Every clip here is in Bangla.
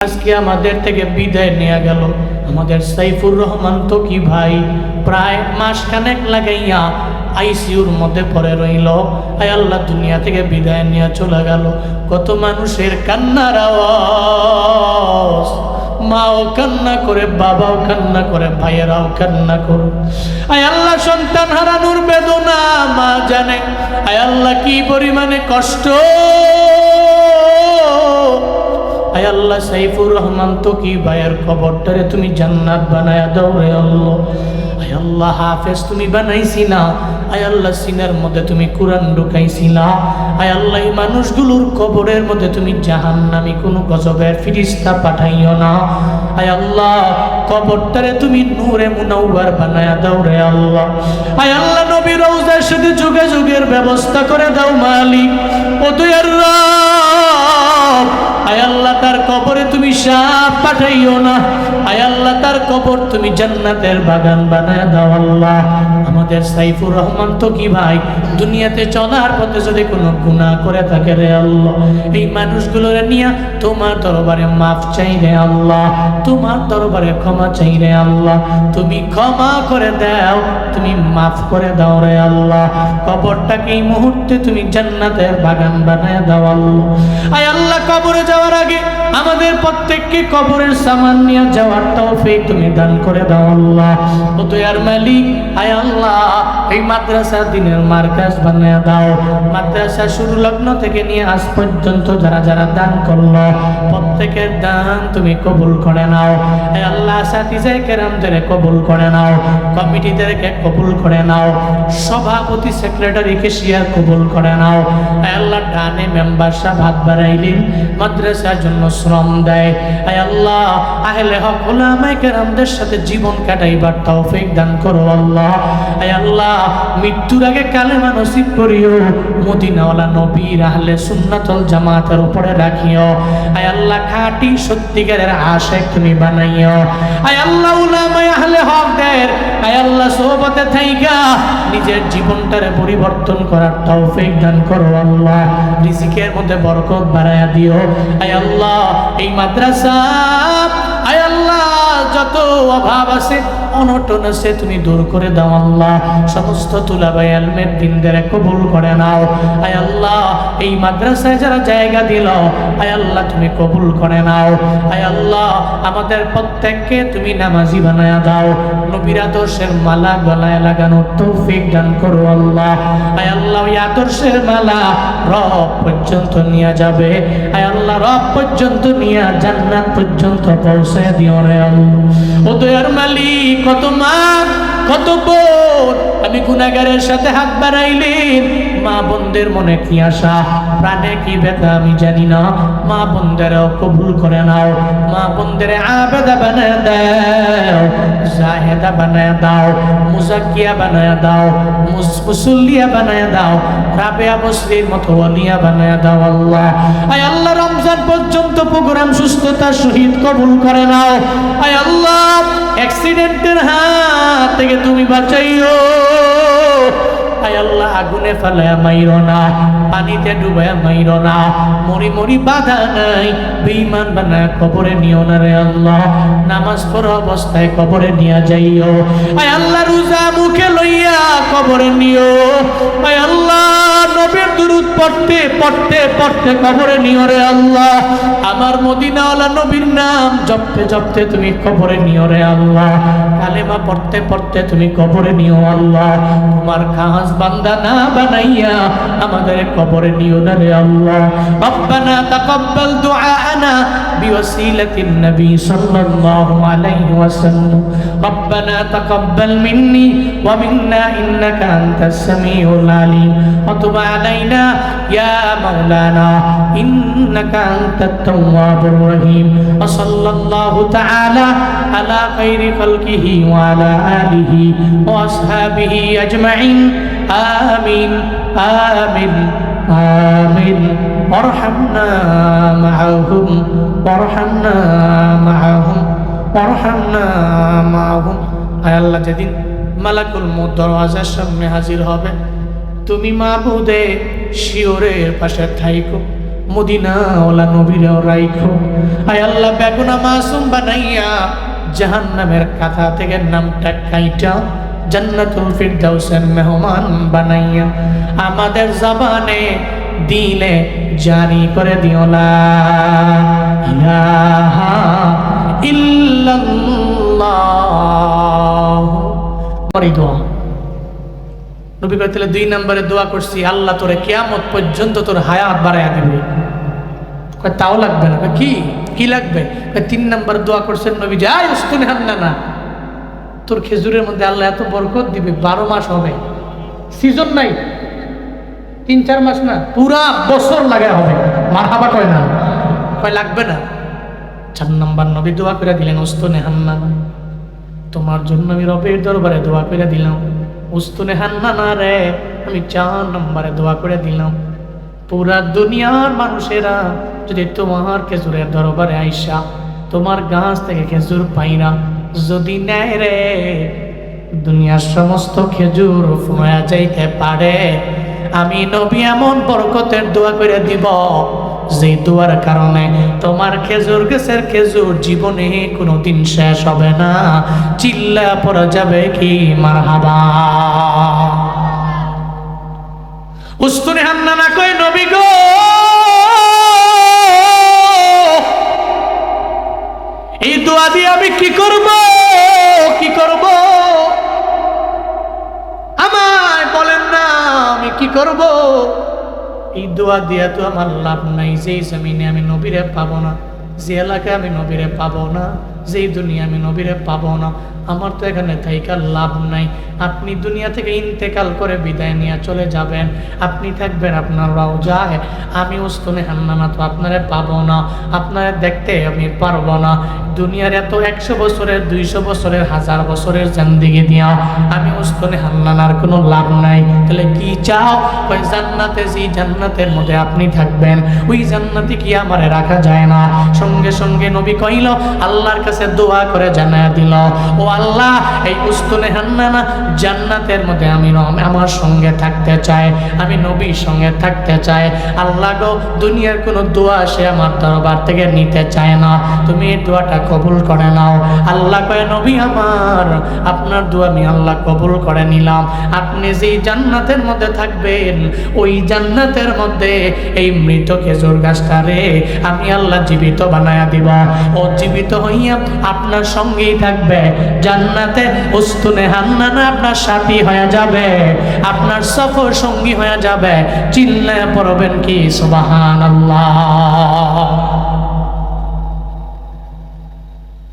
আজকে আমাদের থেকে বিদায় নেওয়া গেল। আমাদের সাইফুর রহমান তো কি ভাই? প্রায় মাসখানেক লাগাইয়া আইসিউর মধ্যে পড়ে রইল। আয় আল্লাহ, দুনিয়া থেকে বিদায় নিয়ে চলে গেল। কত মানুষের কান্নার আওয়াজ। মাও কান্না করে, বাবাও কান্না করে, ভাইয়েরাও কান্না করে আয় আল্লাহ, সন্তান হারানোর বেদনা মা জানে। আয় আল্লাহ, কি পরিমাণে কষ্ট। আয় আল্লাহ সাইফুর রহমান তো কি ভাইয়ের খবরটারে তুমি জান্নাত বানায়া দাও রে আল্লাহ? আয় আল্লাহ, হাফেজ তুমি বানাইছি না। আয় আল্লাহ, সিনার মধ্যে তুমি কোরআন ঢুকাইছি না। আয় আল্লাহ মানুষগুলোর কবরের মধ্যে তুমি জাহান্নামি কোনো গজবের ফিরিস্তা পাঠাইও না। আয় আল্লাহ, কবরটারে তুমি নূরে মুনাওয়ার বানায়া দাও রে আল্লাহ। আয় আল্লাহ, নবী রওজার সাথে যোগাযোগের ব্যবস্থা করে দাও মালিক। ও রব আয় আল্লাহ তার কবরে তুমি সাপ পাঠাইও না। আয়াল্লাহ তার কবর তুমি জান্নাতের বাগান বানায় দাও আল্লাহ। আমাদের সাইফুর রহমান তো কি ভাই? দুনিয়াতে চলার পথে যদি কোনো গুনাহ করে থাকে রে আল্লাহ, এই মানুষগুলোর নিয়ে তোমার দরবারে মাফ চাই রে আল্লাহ, তোমার দরবারে ক্ষমা চাই রে আল্লাহ। তুমি ক্ষমা করে দাও, তুমি মাফ করে দাও রে আল্লাহ। কবরটাকে এই মুহূর্তে তুমি জান্নাতের বাগান বানায় দাও আল্লাহ? আয় আল্লাহ, কবরে যাওয়ার আগে আমাদের প্রত্যেককে কবরের সামান নিয়ে যাওয়ার তৌফিক তুমি দান করে দাও আল্লাহ। ও দয়ার মালিক, আয় আল্লাহ এই মাদ্রাসা দিনের মার্কাজ বানায় দাও। মাদ্রাসা শুরু লগ্ন থেকে নিয়ে আজ পর্যন্ত যারা যারা দান করল, প্রত্যেকের দান তুমি কবুল করে নাও। আল্লাহ সাথী কেরামদের কবুল করে নাও, কমিটিদেরকে কবুল করে নাও, সভাপতি সেক্রেটারিকে শিয়ার কবুল করে নাও। আল্লাহ, ডানে মেম্বার সাহেব হাত বাড়াইলেন, মাদ্রাসার জন্য শ্রম দেয়। আল্লাহ, আহলে হক ওলামায়ে কেরামদের সাথে জীবন কাটাইবার তৌফিক দান করো আল্লাহ। আল্লাহ, মৃত্যুর আগে কালেমা নসিব করিও। মদিনাওয়ালা নবীর আহলে সুন্নাতুল জামাতের উপরে রাখিও। আয় আল্লাহ, খাঁটি সত্যিকারের আশেক তুমি বানাইও। আয় আল্লাহ, উলামায়ে আহলে হকদের, আয় আল্লাহ, সোহবতে থাইকা নিজের জীবনটারে পরিবর্তন করার তৌফিক দান করো আল্লাহ। রিজিকের মধ্যে বরকত বাড়ায়া দিও। আয় আল্লাহ, এই মাদ্রাসা, আয় আল্লাহ যত অভাব আছে, অনটন আছে, তুমি দূর করে দাও আল্লাহ। সমস্ত তুলাবাই আলমের দিনদের কবুল করে নাও। আয় আল্লাহ, এই মাদ্রাসায় যারা জায়গা দিল, আয় আল্লাহ, তুমি কবুল করে নাও। আয় আল্লাহ, আমাদের প্রত্যেককে তুমি নামাজি বানায়া দাও। নবীর মালা গলায় লাগানোর তৌফিক দান করো আল্লাহ। আয় আল্লাহ, ওই আদর্শের মালা রব পর্যন্ত নিয়ে যাবে। আয় আল্লাহ, রব পর্যন্ত নিয়ে, জান্নাত পর্যন্ত পৌঁছে দিও রে আল্লাহ। ও দয়ার মালিক কত মা কত বোন। আমি গুনাগারের সাথে হাত বাড়াইলেন। মা বোনদের মনে কি আশা? প্রাণে কি ব্যথা আমি জানি না। মা বোনদেরও কবুল করে নাও। মা বোনদের আবেদা বানায় দাও। জাহেদা বানায় দাও। মুজাক্কিয়া বানায় দাও। মুস- মুসল্লিয়া বানায় দাও। রাবেয়া বসরির মতো ওয়ালিয়া বানায় দাও আল্লাহ। আয় আল্লাহ, রমজান পর্যন্ত প্রোগ্রাম সুস্থতা সহিত কবুল করে নাও। আয় আল্লাহ অ্যাক্সিডেন্টের হাত থেকে তুমি বাঁচাইও। আয় আল্লাহ, আগুনে ফেলায় মাইর না, পানিতে ডুবায় মাইর না। মরি মরি বাধা নাই বেইমান বানায় কবরে নিও না রে আল্লাহ। নামাজ পড়া অবস্থায় কবরে যাইও। আল্লাহ, রোজা মুখে লইয়া কবরে নিও। আয় আল্লাহ, নবীর দুরুদ পড়তে পড়তে পড়তে কবরে নিও রে আল্লাহ। আমার মদিনাওয়ালা নবীর নাম জপতে জপতে তুমি কবরে নিও রে আল্লাহ। কালেমা পড়তে পড়তে তুমি কবরে নিও আল্লাহ। তোমার খাস বান্দা না বানাইয়া আমাদের কবরে নিও না রে আল্লাহ রব্বানা তাকাব্বাল দুআআনা بوسيلة النبي صلى الله عليه وسلم ربنا تقبل مني ومنا إنك أنت السميع العليم وتب علينا يا مولانا إنك أنت التواب الرحيم وصلى الله تعالى على خير خلقه وعلى آله وأصحابه أجمعين آمين آمين آمين وارحمنا معهم وارحمنا معهم وارحمنا معهم আয় আল্লাহ যেদিন মালাকুল মুদ দরওয়াজার সামনে হাজির হবে তুমি মাহবুদে শিওরের পাশে থাইকো মদিনা ওলা নবীরেও রাইখো আয় আল্লাহ বেগুনা মাসুম বানাইয়া জাহান্নামের কাঁথা থেকে নামটা কাইটা জান্নাতুল ফিরদাউসের মেহমান বানাইয়া আমাদের জবানে, দিলে জারি করে দিও লা ইলাহা ইল্লাল্লাহ। এই দোয়া। নবী কয় দুই নম্বরে দোয়া করছি, আল্লাহ তোরে কেয়ামত পর্যন্ত তোর হায়াত বাড়াইয়া দিবে। কয়, তাও লাগবে না। কি? কি লাগবে? তিন নম্বর দোয়া করছেন নবী যে আয় উস্তুনে হান্না না। তোর খেজুরের মধ্যে আল্লাহ এত বরকত দিবে, বারো মাস হবে। সিজন নাই। তিন, চার মাস না, পুরা বছর লাগে হবে। মার হাবা কয় না? কয়, লাগবে না। চার নম্বর নবী দোয়া করে দিলেন উস্তুনে হান্না তোমার জন্য আমি রবের দরবারে দোয়া করে দিলাম। উস্তুনে হান্না না রে, আমি চার নম্বরে দোয়া করে দিলাম। পুরা দুনিয়ার মানুষেরা যদি তোমার খেজুরের দরবারে আইসা, তোমার গাছ থেকে খেজুর পাইরা যদি নেয় রে, দুনিয়ার সমস্ত খেজুর ফুয়া যাইতে পারে। আমি নবী এমন বরকতের দোয়া করে দিব যে দোয়ার কারণে তোমার খেজুর, গাছের খেজুর জীবনে কোনোদিন শেষ হবে না। চিল্লা পড়া যাবে কি মার হাবা উস্তুনে হান্না না কই নবী গো! এই দোয়া দিয়ে আমি কি করব? কি করব? আমায় বলেন না, আমি কি করব? এই দোয়া দিয়া তো আমার লাভ নাই, যেই জমিনে আমি নবীরে পাবো না, যে এলাকায় আমি নবীরে পাবো না যেই দুনিয়া আমি নবীরে পাবো না, আমার তো এখানে থাইকার লাভ নাই। আপনি দুনিয়া থেকে ইন্তেকাল করে বিদায় নিয়ে চলে যাবেন। আপনি থাকবেন আপনারাও যায় আমি উস্তনে হান্নানা তো আপনারা পাবো না, আপনারা দেখতে আমি পারব না। দুনিয়ার এত একশো বছরের, দুইশো বছরের, হাজার বছরের জান্দিগি দিয়া আমি উস্তনে হান্নানার কোনো লাভ নাই। তাহলে কি চাও? ওই জান্নাতে যে জান্নাতের মধ্যে আপনি থাকবেন, ওই জান্নাতে কি আমারে রাখা যায় না? সঙ্গে সঙ্গে নবী কইল, আল্লাহর কাছে দোয়া করে জানায় দিল, ও আল্লাহ, এই উস্তনে হান্নানা জান্নাতের মধ্যে আমি আমার সঙ্গে থাকতে চাই আমি নবীর সঙ্গে থাকতে চাই আল্লাহ গো, দুনিয়ার কোনো দোয়া সে আমার দরবার থেকে নিতে চায় না, তুমি এই দোয়াটা কবুল করে নাও। আল্লাহ কয়, নবী আমার, আপনার দোয়া আমি আল্লাহ কবুল করে নিলাম। আপনি যেই জান্নাতের মধ্যে থাকবেন, ওই জান্নাতের মধ্যে এই মৃত খেজুর গাছটারে আমি আল্লাহ জীবিত বানায়া দিব। ও জীবিত হইয়া আপনার সঙ্গেই থাকবে। জান্নাতে উস্তুনে হান্নানা আপনার সাথী হয়ে যাবে। আপনার সফর সঙ্গী হয়ে যাবে। চিল্লায় পড়বেন কি? সুবাহান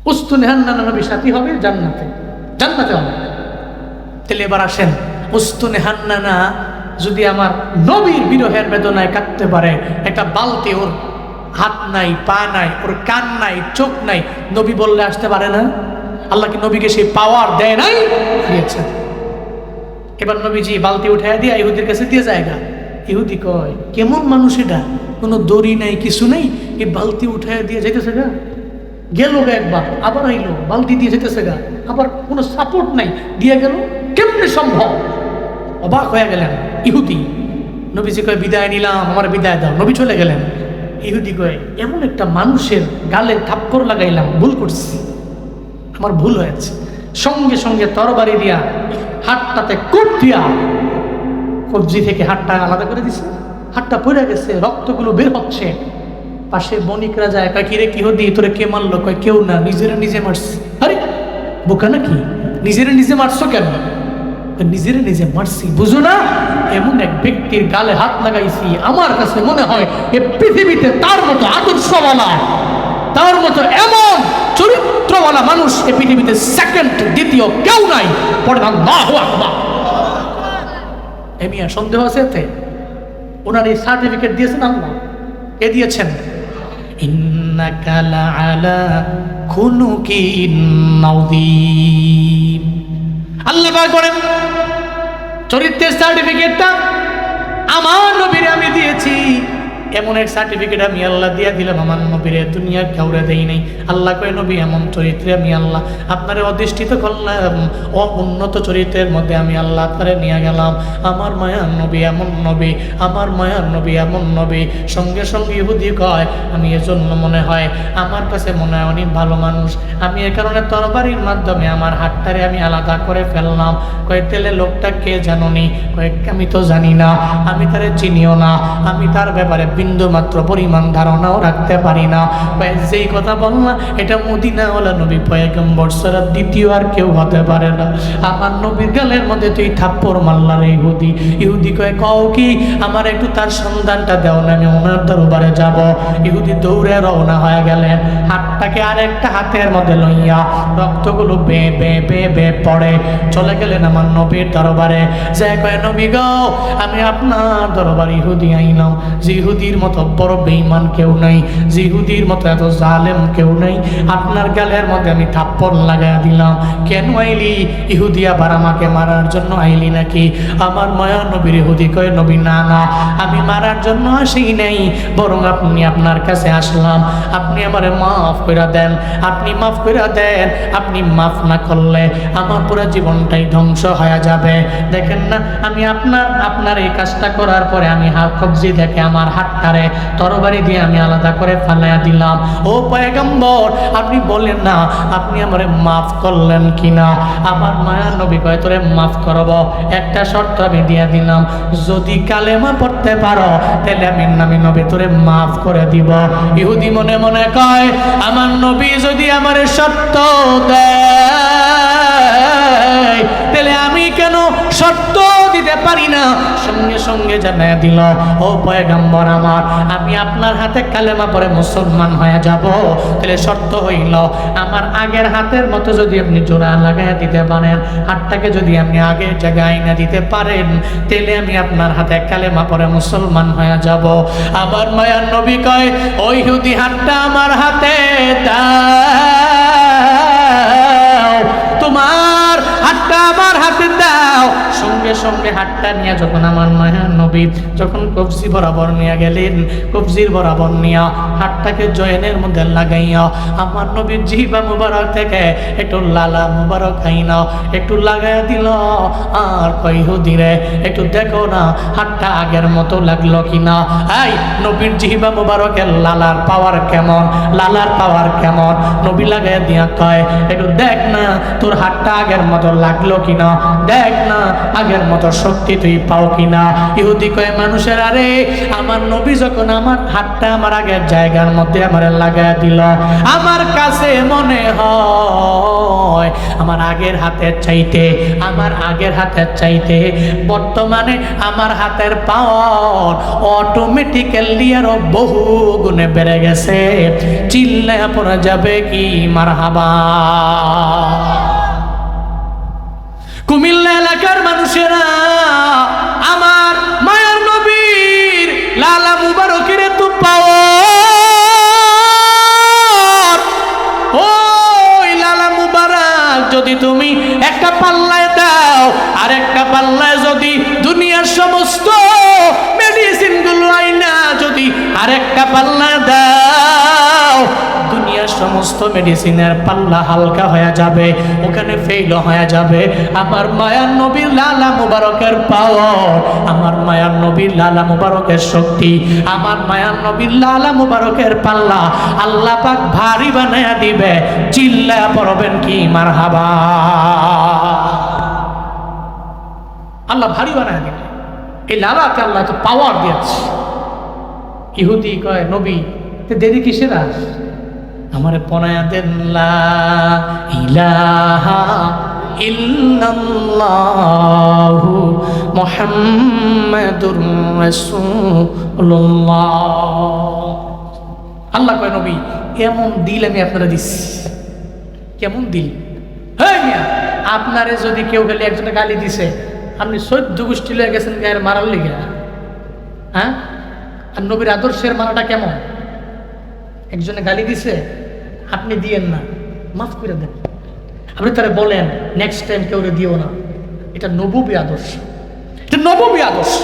উস্তুনে হান্নানা নবী সাথী হবে জান্নাতে। জান্নাতে হবে। তাহলে এবার আসেন। উস্তুনে হান্নানা যদি আমার নবীর বিরহের বেদনায় কাটতে পারে, একটা বালতি ওর হাত নাই, পা নাই, ওর কান নাই, চোখ নাই, নবী বললে আসতে পারে না? আল্লাহ কি নবীকে সেই পাওয়ার দেয় নাই? দিয়েছেন। এবার নবীজি বালতি উঠাই দিয়ে ইহুদির কাছে দিয়ে জায়গা ইহুদি কয়, কেমন মানুষ এটা? কোনো দড়ি নাই, কিছু নেই? এই বালতি উঠাই দিয়ে যেতেছে গা। গেল গা একবার, আবার আইলো, বালতি দিয়ে যেতেছে গা। আবার কোনো সাপোর্ট নাই, দিয়ে গেল, কেমনে সম্ভব? অবাক হয়ে গেলেন ইহুদি। নবীজি কয়, বিদায় নিলাম, আমার বিদায় দাও। নবী চলে গেলেন। ইহুদি কয়, এমন একটা মানুষের গালে থাপ্পড় লাগাইলাম, ভুল করছি। আমার ভুল হয়েছে। সঙ্গে সঙ্গে তরবারি দিয়া হাতটাতে কুপ দিয়া কবজি থেকে হাতটা আলাদা করে দিছে। হাতটা পড়ে গেছে, রক্তগুলো বের হচ্ছে। পাশে বণিকরা যায় কয় কিরে কি হদি তোরে কে মারলো? কয়, কেউ না, নিজেরা নিজে মারছে। আরে, বোকা নাকি? নিজেরা নিজে মারছো কেন? নিজেরা নিজে মারছি, বুঝো না? এমন এক ব্যক্তির গালে হাত লাগাইছি, আমার কাছে মনে হয় এ পৃথিবীতে তার মতো আদর্শওয়ালা, তার মতো এমন চরিত্রওয়ালা মানুষ এ পৃথিবীতে সেকেন্ড দ্বিতীয় কেউ নাই। পড়ে আকবার। এমিয়া সন্দেহ আছে এতে? ওনার এই সার্টিফিকেট দিয়েছেন আল্লাহ। কে দিয়েছেন, ইন্নাকা লাআলা খুলুকিন নাযীম আল্লাহ বলেন চরিত্রের সার্টিফিকেটটা আমার নবীরে আমি দিয়েছি। এমন এক সার্টিফিকেট আমি আল্লাহ দিয়া দিলাম, আমার নবীরে দুনিয়া কাউরে দেই নাই। আল্লাহ কয়, নবী, এমন চরিত্রে আমি আল্লাহ আপনারে অধিষ্ঠিত করলাম। ও উন্নত চরিত্রের মধ্যে আমি আল্লাহ আপনারে নিয়ে গেলাম। আমার মায়ার নবী এমন নবী, আমার মায়ার নবী এমন নবী। সঙ্গে সঙ্গে ইহুদি কয়, আমি এজন্য মনে হয় আমার কাছে মনে হয় অনেক ভালো মানুষ। আমি এ কারণে তরবারির মাধ্যমে আমার হাতটারে আমি আলাদা করে ফেললাম। কয়েক তেলে লোকটা কে জানুনি? কয়েক আমি তো জানি না। আমি তারে চিনিও না। আমি তার ব্যাপারে বিন্দু মাত্র পরিমাণ ধারণাও রাখতে পারি না। যেই কথা বললাম, এটা মদিনা ওলা নবী পয়গম্বর সারা দ্বিতীয় আর কেউ হতে পারে না। আমার নবীর গালের মধ্যে তুই থাপ্পড় মারলার ইহুদি। ইহুদি কয়ে, কও কি, আমার একটু তার সন্ধানটা দেও, না আমি ওনার দরবারে যাব। ইহুদি দৌড়ে রওনা হয়ে গেলেন। হাতটাকে আরেকটা হাতের মধ্যে লইয়া রক্তগুলো বে বে বে বে পড়ে চলে গেলেন আমার নবীর দরবারে। যে কয়, নবী গো, আমি আপনার দরবার ইহুদি আইলাম। যে ইহুদির মতো বড় বেইমান কেউ নাই যে ইহুদির মতো এত জালেম কেউ নাই। আপনার গালের মধ্যে আমি থাপ্পড় লাগাই দিলাম। কেন আইলি? ইহুদি আবার আমাকে মারার জন্য আইলি নাকি? আমার মায়া নবীর ইহুদি কয়, নবী, না না, আমি মারার জন্য আসি নাই। বরং আপনি আপনার কাছে আসলাম। আপনি আমারে মাফ করে দেন। আপনি মাফ করে দেন। আপনি মাফ না করলে আমার পুরো জীবনটাই ধ্বংস হয়ে যাবে। দেখেন না, আমি আপনার আপনার এই কাজটা করার পরে আমি হাত কবজি দেখে আমার হাতটারে তরবারি দিয়ে আমি আলাদা করে ফালাইয়া দিলাম। ও পয়গম্বর, আপনি বলেন না, আপনি আমারে মাফ করলেন কিনা? আমার মায়া নবী কয়, তোরে মাফ করব। একটা শর্ত আমি দিয়ে দিলাম, যদি কালেমা পড়তে পারো, তাহলে আমি নামি নবী তোরে মাফ করে দিব। ইহুদি মনে মনে কয়, আমার নবী যদি আমারে সত্য দেয়, তাহলে আমি কেন সত্য দিতে পারি না। সঙ্গে সঙ্গে জানাই দিল, ও পয়গাম্বর আমার, আমি আপনার হাতে কালেমা পরে মুসলমান হয়ে যাব। তাহলে শর্ত হইল, আমার আগের হাতের মতো যদি আপনি জোড়া লাগাই দিতে পারেন, হাতটাকে যদি আপনি আগের জায়গায় না দিতে পারেন, তাহলে আমি আপনার হাতে কালেমা পরে মুসলমান হয়ে যাব। আবার মায়ার নবী কয় ওই হুদি হাতটা আমার হাতে দাও। সঙ্গে সঙ্গে হাতটা নিয়ে যখন আমার মায়ার নবী যখন কবজি বরাবর নিয়ে গেলেন, কবজির বরাবর নিয়া হাতটাকে জয়েনের মধ্যে লাগাইয়া, আমার নবীর জিহিবা মুবারক থেকে একটু লালা মুবারক খাইনা একটু লাগাইয়া দিল, আর কই হুদিরে একটু দেখো না হাতটা আগের মতো লাগল কিনা? এই, নবীর জিহিবা মুবারকের লালার পাওয়ার কেমন? লালার পাওয়ার কেমন? নবী লাগাইয়া দিয়া কয়, একটু দেখ না তোর হাতটা আগের মতো লাগল কিনা? দেখ না আগের মতো শক্তি তুই পাও কিনা? ইহুদি কয়, মানুষের আরে আমার নবী যখন আমার হাতটা আমার আগের জায়গার মধ্যে আমার লাগাই দিল, আমার কাছে মনে হয় আমার আগের হাতের চাইতে, আমার আগের হাতের চাইতে বর্তমানে আমার হাতের পাওয়ার অটোমেটিক্যালি আরও বহু গুণে বেড়ে গেছে। চিল্লে পড়া যাবে কি মার হাবা কুমিল্লা এলাকার মানুষেরা, আমার মায়ার নবীর লালা মুবারকের তো ওই লালা মুবারক, যদি তুমি একটা পাল্লায় দাও, আর একটা পাল্লায় যদি দুনিয়ার সমস্ত মেডিসিনগুলো আইনা, যদি আর একটা পাল্লায় দাও সমস্ত মেডিসিনের পাল্লা হালকা হয়ে যাবে, ওখানে ফেল হয়ে যাবে। আমার মায়ার নবীর লালা মুবারকের পাওয়ার আমার মায়ার নবীর লালা মুবারকের শক্তি, আমার মায়ার নবীর লালা মুবারকের পাল্লা আল্লাহ পাক ভারী বানায়া দিবে। চিল্লা পড়বেন কি? মার হাবা আল্লাহ ভারী বানায় দিবে। এই লালাকে আল্লাহ তো পাওয়ার দিয়েছে। ইহুদি কয়, নবী দেরি কিসের আস? আমার পনায়া আল্লাহ কয়, নবী, এমন দিল আমি আপনারা দিচ্ছি কেমন দিল? আপনারে যদি কেউ গেলে একজনে গালি দিছে, আপনি সৈদ্য গোষ্ঠী লয়ে গেছেন গায়ের মারার লেগে। হ্যাঁ? আর নবীর আদর্শের মারাটা কেমন? একজনে গালি দিছে, আপনি দিয়েন না, মাফ করে দেন। আপনি তারা বলেন নেক্সট টাইম কেউ দিও না। এটা নববী আদর্শ। এটা নববী আদর্শ।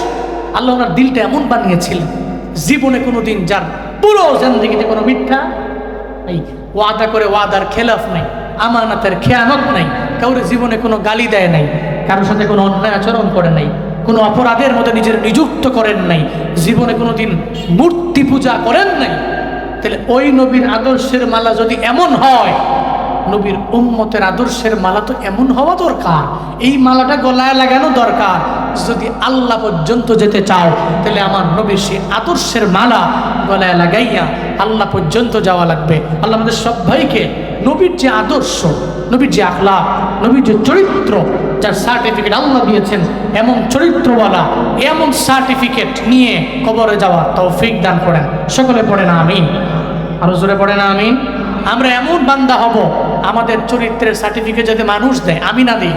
আল্লাহ ওনার দিলটা এমন বানিয়েছিলেন জীবনে কোনো দিন যার পুরো জিন্দগিতে কোনো মিথ্যা নেই। ওয়াদা করে ওয়াদার খেলাফ নাই, আমানাতের খেয়ানত নাই, কাউরে জীবনে কোনো গালি দেয় নাই, কারোর সাথে কোনো অন্যায় আচরণ করে নাই, কোনো অপরাধের মধ্যে নিজের নিযুক্ত করেন নাই, জীবনে কোনো দিন মূর্তি পূজা করেন নাই। তাহলে ওই নবীর আদর্শের মালা যদি এমন হয়, নবীর উম্মতের আদর্শের মালা তো এমন হওয়া দরকার। এই মালাটা গলায় লাগানো দরকার। যদি আল্লাহ পর্যন্ত যেতে চাও তাহলে আমার নবীর সেই আদর্শের মালা গলায় লাগাইয়া আল্লাহ পর্যন্ত যাওয়া লাগবে। আল্লাহ আমাদের সব ভাইকে নবীর যে আদর্শ, নবীর যে আখলা নবীর যে চরিত্র, যার সার্টিফিকেট আল্লাহ দিয়েছেন, এমন চরিত্রওয়ালা, এমন সার্টিফিকেট নিয়ে কবরে যাওয়া তৌফিক দান করেন। সকলে পড়ে না, আমিন। আরও জোরে পড়ে না, আমিন। আমরা এমন বান্দা হব, আমাদের চরিত্রের সার্টিফিকেট যাতে মানুষ দেয় আমি না দিই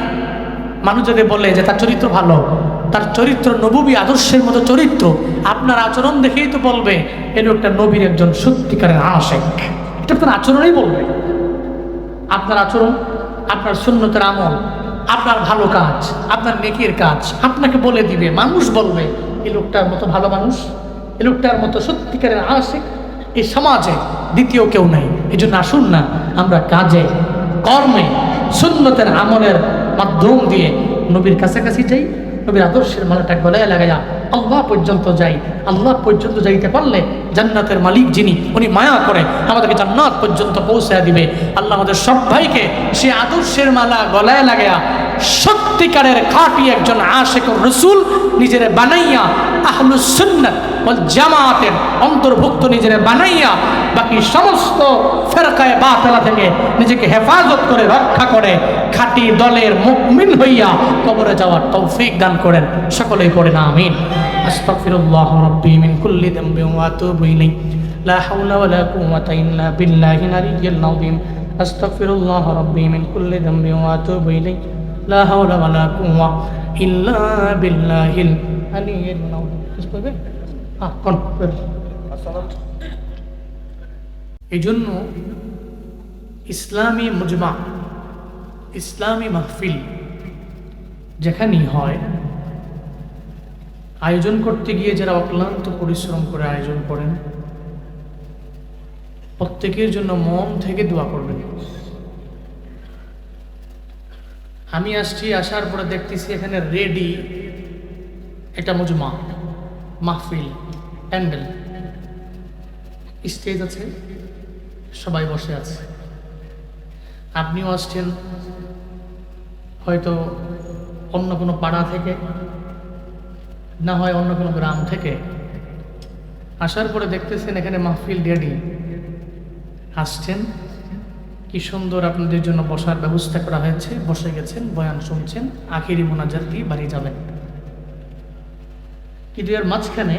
মানুষ যদি বলে যে তার চরিত্র ভালো, তার চরিত্র নবী আদর্শের মতো চরিত্র, আপনার আচরণ দেখেই তো বলবে, এ লোকটা নবীর একজন সত্যিকারের আশেক। এটা আপনার আচরণেই বলবে। আপনার আচরণ, আপনার সুন্নতের আমল, আপনার ভালো কাজ, আপনার নেকির কাজ, আপনাকে বলে দিবে, মানুষ বলবে এই লোকটার মতো ভালো মানুষ, এ লোকটার মতো সত্যিকারের আশেক এই সমাজে দ্বিতীয় কেউ নেই। এই জন্য আসুন না, আমরা কাজে, কর্মে, সুন্নতের আমলের মাধ্যম দিয়ে নবীর কাছাকাছি যাই, নবীর আদর্শের মালাটা গলায় লাগাইয়া আল্লাহ পর্যন্ত যাই। আল্লাহ পর্যন্ত যাইতে পারলে জান্নাতের মালিক যিনি, উনি মায়া করে আমাদেরকে জান্নাত পর্যন্ত পৌঁছায় দিবে। আল্লাহ আমাদের সব ভাইকে সে আদর্শের মালা গলায় লাগাইয়া সত্যিকারের খাঁটি একজন আশেক রসুল নিজের বানাইয়া আহলুস সুন্নাত ওয়াল জামাতের অন্তর্ভুক্ত নিজের বানাইয়া বাকি সমস্ত ফেরকায় বাতলা থেকে নিজেকে হেফাজত করে, রক্ষা করে, খাটি দলের মুকমিন হইয়া কবরে যাওয়ার তৌফিক দান করেন। সকলেই পড়ে না, আমিন। আস্তাগফিরুল্লাহ রাব্বি মিন কুল্লি যামবি ওয়া আতুবু ইলাইহি। লা হাওলা ওয়ালা কুওয়াতা ইল্লা বিল্লাহিল আলিয়্যিল আযীম। আস্তাগফিরুল্লাহ রাব্বি মিন কুল্লি যামবি ওয়া আতুবু ইলাইহি। লা হাওলা ওয়ালা কুওয়া ইল্লা বিল্লাহিল আলিয়্যিল আযীম। এই জন্য ইসলামী মুজমা, ইসলামী মাহফিল যেখানেই হয়, আয়োজন করতে গিয়ে যারা অক্লান্ত পরিশ্রম করে আয়োজন করেন, প্রত্যেকের জন্য মন থেকে দোয়া করবেন। আমি আসছি, আসার পরে দেখতেছি এখানে রেডি এটা মুজমা, মাহফিল। প্যান্ডেল। স্টেজ আছে, সবাই বসে আছে। আপনিও আসছেন, হয়তো অন্য কোনো পাড়া থেকে, না হয় অন্য কোনো গ্রাম থেকে। আসার পরে দেখতেছেন এখানে মাহফিল রেডি আসছেন, কি সুন্দর আপনাদের জন্য বসার ব্যবস্থা করা হয়েছে। বসে গেছেন, বয়ান শুনছেন, আখিরি মোনাজাত দিয়ে বাড়ি যাবেন। কিন্তু এর মাঝখানে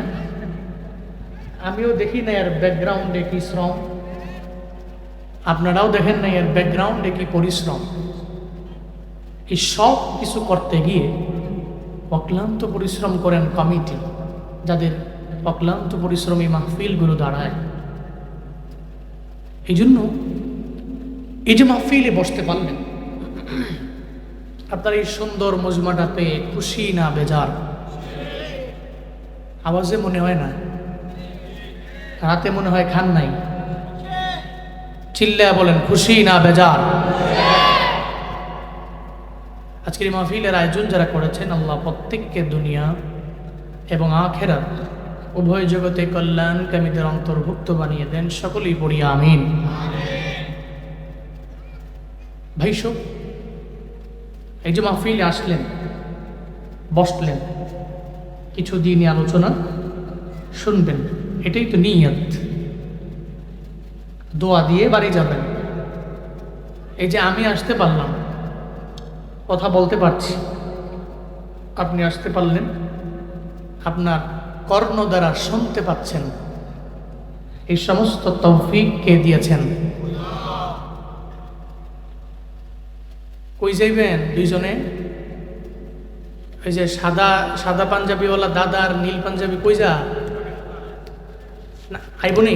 আমিও দেখি না এর ব্যাকগ্রাউন্ডে কি শ্রম। আপনারাও দেখেন না এর ব্যাকগ্রাউন্ডে কি পরিশ্রম। এই সব কিছু করতে গিয়ে অক্লান্ত পরিশ্রম করেন কমিটি যাদের অক্লান্ত পরিশ্রমী মাহফিলগুলো দাঁড়ায়। এই জন্য এই যে মাহফিলে বসতে পারলেন, আপনার এই সুন্দর মজমাটাতে খুশি না বেজার? আওয়াজে মনে হয় না রাতে মনে হয় খান নাই। চিল্লা বলেন, খুশি না বেজার আজকের মাহফিলের আয়োজন যারা করেছেন, আল্লাহ প্রত্যেককে দুনিয়া এবং আখেরাত উভয় জগতে কল্যাণকামীদের অন্তর্ভুক্ত বানিয়ে দেন। সকলেই পড়ি, আমিন। ভাই সব, এই যে মাহফিলে আসলেন, বসলেন কিছু দিনই আলোচনা, শুনবেন। এটাই তো নিয়ত। দোয়া দিয়ে বাড়ি যাবেন। এই যে আমি আসতে পারলাম, কথা বলতে পারছি। আপনি আসতে পারলেন, আপনার কর্ণ দ্বারা শুনতে পাচ্ছেন। এই সমস্ত তৌফিক কে দিয়েছেন? কই যাইবেন দুইজনে? ওই যে সাদা সাদা পাঞ্জাবিওয়ালা দাদা আর নীল পাঞ্জাবি কই যা না আইব নি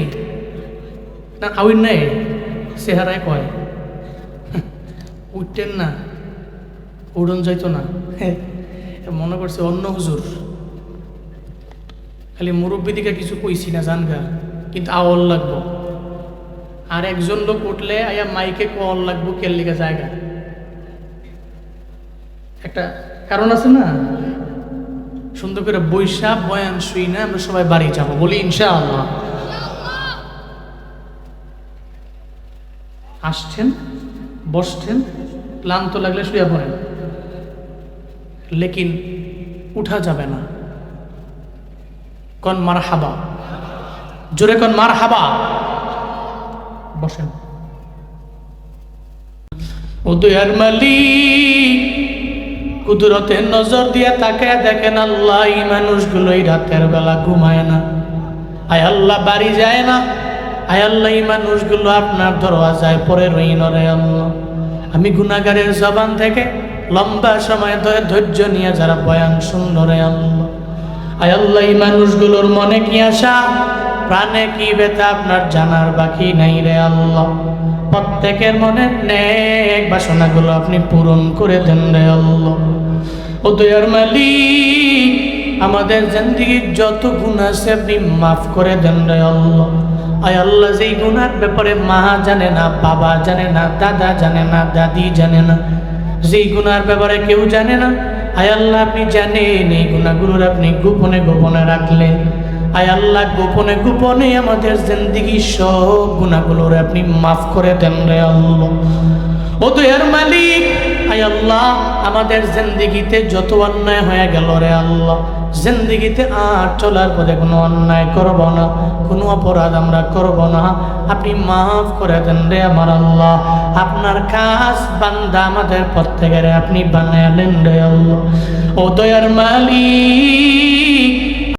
না আউইন নাই চেহারায় কয়। উঠতেন না, উড়ন যাইতো না। মনে করছে অন্য হুজুর। খালি মুরব্বী দিকে কিছু কইছি না জানগা কিন্তু আওয়াল লাগবো। আর একজন লোক উঠলে আয়া মাইকে কল লাগবো, কেল লিগে জায়গা। একটা কারণ আছে না? সুন্দর করে বৈশাখ, বয়ান শুই না, আমরা সবাই বাড়ি যাব, বলি ইনশাআল্লাহ। আসছেন, বসছেন, ক্লান্ত লাগলে শুয়ে পড়েন। লেকিন উঠা যাবে না। কন মার হাবা জোরে কন মার হাবা বসেন উদয়ার মালিক কুদরতের নজর দিয়ে তাকে দেখেন আল্লাহ মানুষগুলো এই রাতের বেলা ঘুমায় না। আয় আল্লাহ, বাড়ি যায় না। আয় আল্লাহ, এই মানুষগুলো আপনার দরওয়াজায় পরে রই নরে আল্লাহ। আমি গুনাগারের জবান থেকে লম্বা সময় ধরে ধৈর্য নিয়ে যারা বয়ান শুনল রে আল্লাহ। আয় আল্লাহ, এই মানুষগুলোর মনে কি আশা? প্রাণে কি বেতা আপনার জানার বাকি নাই রে আল্লাহ। প্রত্যেকের মনে নেক বাসনাগুলো আপনি পূরণ করে দেন রে আল্লাহ। ও দয়ার মালিক, আমাদের জিন্দগির যত গুণ আছে আপনি মাফ করে দেন রে আল্লাহ। আয় আল্লাহ যেই গুণার ব্যাপারে মা জানে না, বাবা জানে না, দাদা জানে না, দাদি জানে না, যেই গুনার ব্যাপারে কেউ জানে না, আয় আল্লাহ আপনি জানেন এই গুণাগুলোর আপনি গোপনে গোপনে রাখলেন। আয় আল্লাহ গোপনে গোপনে আমাদের জিন্দিগি সব গুণাগুলোর আপনি মাফ করে দেন রে আল্লাহ। ও তো এর মালিক আল্লাহ, আমাদের জিন্দিগিতে যত অন্যায় হয়ে গেল রে আল্লাহ, জিন্দিগিতে আর চলার পথে কোনো অন্যায় করব না, কোনো অপরাধ আমরা করব না। আপনি মাফ করে দেন রে আমার আল্লাহ, আপনার কাজ বান্দা আমাদের প্রত্যেকের আপনি বানালেন রে আল্লাহ। ও দয়ার মালিক